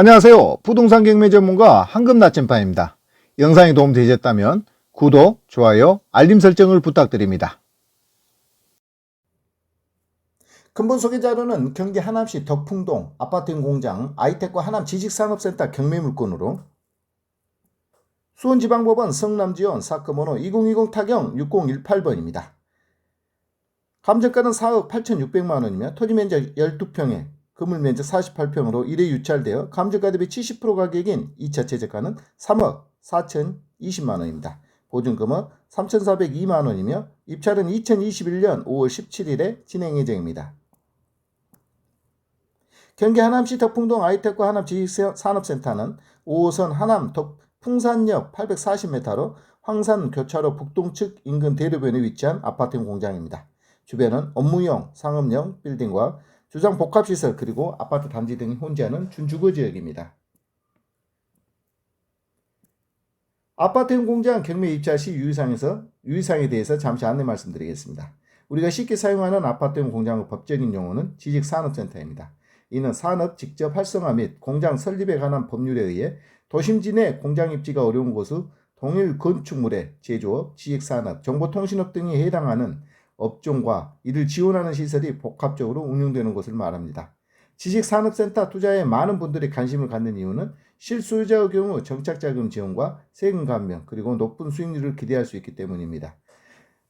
안녕하세요. 부동산 경매 전문가 황금 나침반입니다. 영상이 도움되셨다면 구독, 좋아요, 알림 설정을 부탁드립니다. 근본 소개 자료는 경기 하남시 덕풍동 아파트 공장 아이텍과 하남 지식산업센터 경매 물건으로 수원지방법원 성남지원 사건 번호 2020 타경 6018번입니다. 감정가는 4억 8,600만 원이며 토지 면적 12평에 건물 면적 48평으로 1회 유찰되어 감정가 대비 70% 가격인 2차 최저가는 3억 4,020만 원입니다. 보증금은 3,402만 원이며 입찰은 2021년 5월 17일에 진행 예정입니다. 경기 하남시 덕풍동 아이텍과 하남 지식산업센터는 5호선 하남 덕 풍산역 840m로 황산 교차로 북동측 인근 대로변에 위치한 아파트 공장입니다. 주변은 업무용, 상업용 빌딩과 주상 복합시설 그리고 아파트 단지 등이 혼재하는 준주거 지역입니다. 아파트 공장 경매 입찰 시 유의사항에서 유의사항에 대해서 잠시 안내 말씀드리겠습니다. 우리가 쉽게 사용하는 아파트용 공장의 법적인 용어는 지식산업센터입니다. 이는 산업 직접 활성화 및 공장 설립에 관한 법률에 의해 도심지 내 공장 입지가 어려운 곳의 동일 건축물의 제조업, 지식산업, 정보통신업 등이 해당하는 업종과 이를 지원하는 시설이 복합적으로 운영되는 것을 말합니다. 지식산업센터 투자에 많은 분들이 관심을 갖는 이유는 실소유자의 경우 정착자금 지원과 세금 감면 그리고 높은 수익률을 기대할 수 있기 때문입니다.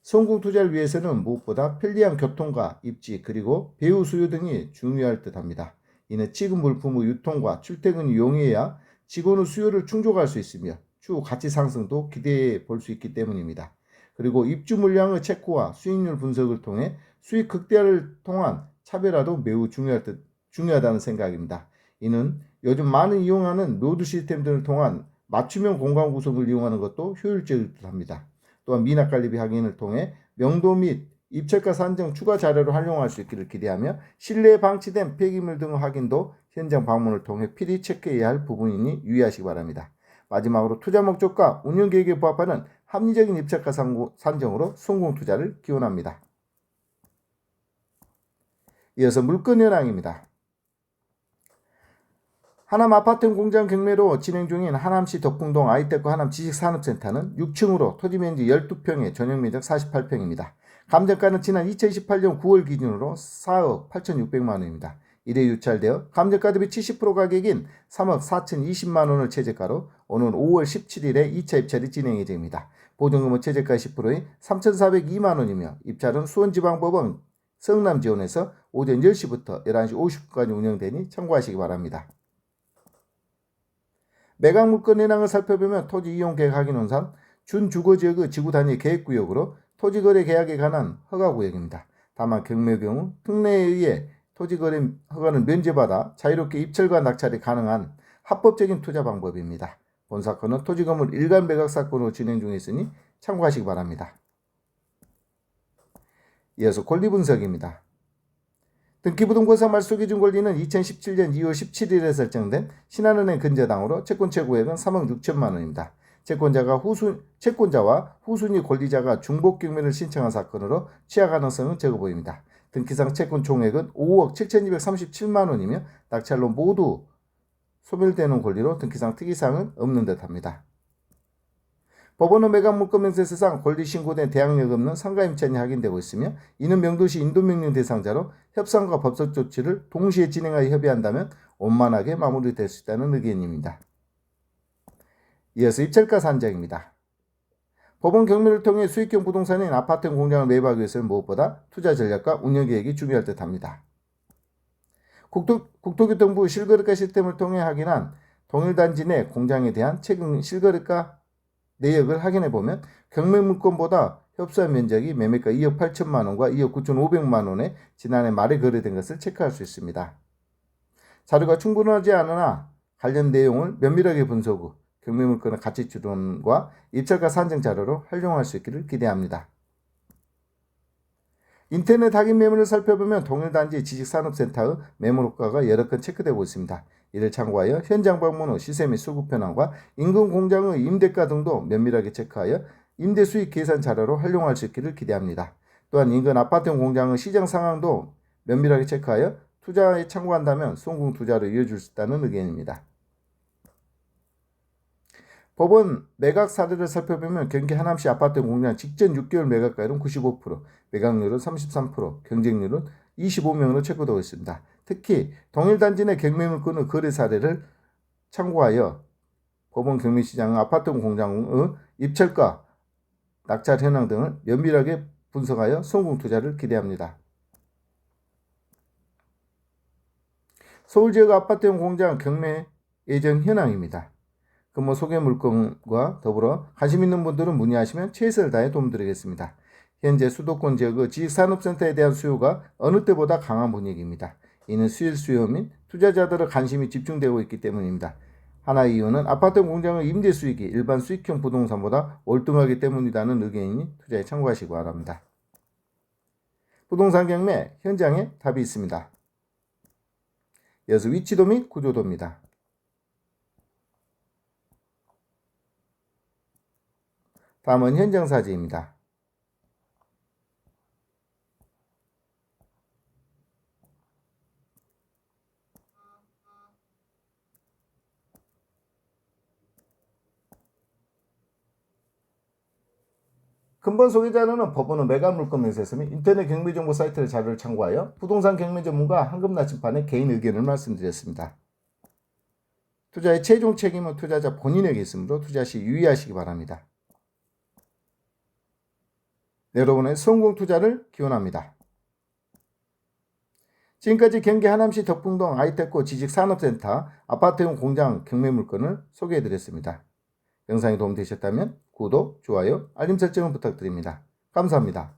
성공 투자를 위해서는 무엇보다 편리한 교통과 입지 그리고 배후 수요 등이 중요할 듯 합니다. 이는 지금 물품의 유통과 출퇴근이 용이해야 직원의 수요를 충족할 수 있으며 추후 가치 상승도 기대해 볼 수 있기 때문입니다. 그리고 입주 물량의 체크와 수익률 분석을 통해 수익 극대화를 통한 차별화도 매우 중요할 듯, 중요하다는 생각입니다. 이는 요즘 많은 이용하는 노드 시스템들을 통한 맞춤형 공간 구성을 이용하는 것도 효율적일 듯합니다. 또한 미납 관리비 확인을 통해 명도 및 입찰가 산정 추가 자료를 활용할 수 있기를 기대하며 실내에 방치된 폐기물 등 확인도 현장 방문을 통해 필히 체크해야 할 부분이니 유의하시기 바랍니다. 마지막으로 투자 목적과 운영 계획에 부합하는 합리적인 입찰가 산정으로 성공 투자를 기원합니다. 이어서 물건 현황입니다. 하남 아파트 공장 경매로 진행 중인 하남시 덕궁동 아이텍과 하남 지식산업센터는 6층으로 토지 면적 12평에 전용 면적 48평입니다. 감정가는 지난 2028년 9월 기준으로 4억 8,600만 원입니다. 이래 유찰되어 감정가 대비 70% 가격인 3억 4,020만 원을 최저가로 오는 5월 17일에 2차 입찰이 진행 예정입니다. 보증금은 최저가 10%인 3,402만 원이며 입찰은 수원지방법원 성남지원에서 오전 10시부터 11시 50분까지 운영되니 참고하시기 바랍니다. 매각 물건 현황을 살펴보면 토지 이용 계획 확인원상 준주거지역의 지구 단위 계획구역으로 토지거래 계약에 관한 허가구역입니다. 다만 경매의 경우 특례에 의해 토지거래 허가는 면제받아 자유롭게 입찰과 낙찰이 가능한 합법적인 투자 방법입니다. 본 사건은 토지 건물 일간 매각 사건으로 진행 중에 있으니 참고하시기 바랍니다. 이어서 권리 분석입니다. 등기부등본상 말소기준 권리는 2017년 2월 17일에 설정된 신한은행 근저당으로 채권 최고액은 3억 6천만 원입니다. 채권자가 후순, 채권자와 후순위 권리자가 중복 경매를 신청한 사건으로 취하 가능성은 적어 보입니다. 등기상 채권 총액은 5억 7,237만 원이며 낙찰로 모두 소멸되는 권리로 등기상 특이사항은 없는 듯합니다. 법원은 매각 물건 명세서상 권리 신고된 대항력 없는 상가 임차인이 확인되고 있으며 이는 명도시 인도명령 대상자로 협상과 법적 조치를 동시에 진행하여 협의한다면 원만하게 마무리될 수 있다는 의견입니다. 이어서 입찰가 산정입니다. 법원 경매를 통해 수익형 부동산인 아파트 공장을 매입하기 위해서는 무엇보다 투자 전략과 운영 계획이 중요할 듯합니다. 국토, 국토교통부 실거래가 시스템을 통해 확인한 동일단지 내 공장에 대한 최근 실거래가 내역을 확인해 보면 경매 물건보다 협소한 면적이 매매가 2억 8천만 원과 2억 9천5백만 원에 지난해 말에 거래된 것을 체크할 수 있습니다. 자료가 충분하지 않으나 관련 내용을 면밀하게 분석 후 경매 물건의 가치 추론과 입찰가 산정 자료로 활용할 수 있기를 기대합니다. 인터넷 확인 매물을 살펴보면 동일 단지 지식산업센터의 매물 효과가 여러 건 체크되고 있습니다. 이를 참고하여 현장 방문 후 시세 및 수급 현황과 인근 공장의 임대가 등도 면밀하게 체크하여 임대 수익 계산 자료로 활용할 수 있기를 기대합니다. 또한 인근 아파트 공장의 시장 상황도 면밀하게 체크하여 투자에 참고한다면 성공 투자로 이어줄 수 있다는 의견입니다. 법원 매각 사례를 살펴보면 경기 하남시 아파트 공장 직전 6개월 매각가율은 95%, 매각률은 33%, 경쟁률은 25명으로 체크되고 있습니다. 특히 동일 단지 내 경매물건의 거래 사례를 참고하여 법원 경매시장은 아파트 공장의 입찰가, 낙찰 현황 등을 면밀하게 분석하여 성공 투자를 기대합니다. 서울 지역 아파트형 공장 경매 예정 현황입니다. 금호 소개 물건과 더불어 관심 있는 분들은 문의하시면 최선을 다해 도움드리겠습니다. 현재 수도권 지역의 지식산업센터에 대한 수요가 어느 때보다 강한 분위기입니다. 이는 수일 수요 및 투자자들의 관심이 집중되고 있기 때문입니다. 하나 이유는 아파트 공장의 임대 수익이 일반 수익형 부동산보다 월등하기 때문이라는 의견이니 투자에 참고하시기 바랍니다. 부동산 경매 현장에 답이 있습니다. 이어서 위치도 및 구조도입니다. 다음은 현장 사진입니다. 근본 소개자료는 법원의 매각 물건 매수에서 및 인터넷 경매 정보 사이트의 자료를 참고하여 부동산 경매 전문가 한금 나침반의 개인 의견을 말씀드렸습니다. 투자의 최종 책임은 투자자 본인에게 있으므로 투자 시 유의하시기 바랍니다. 여러분의 성공 투자를 기원합니다. 지금까지 경기 하남시 덕풍동 아이테코 지식산업센터 아파트용 공장 경매 물건을 소개해드렸습니다. 영상이 도움되셨다면 구독, 좋아요, 알림 설정을 부탁드립니다. 감사합니다.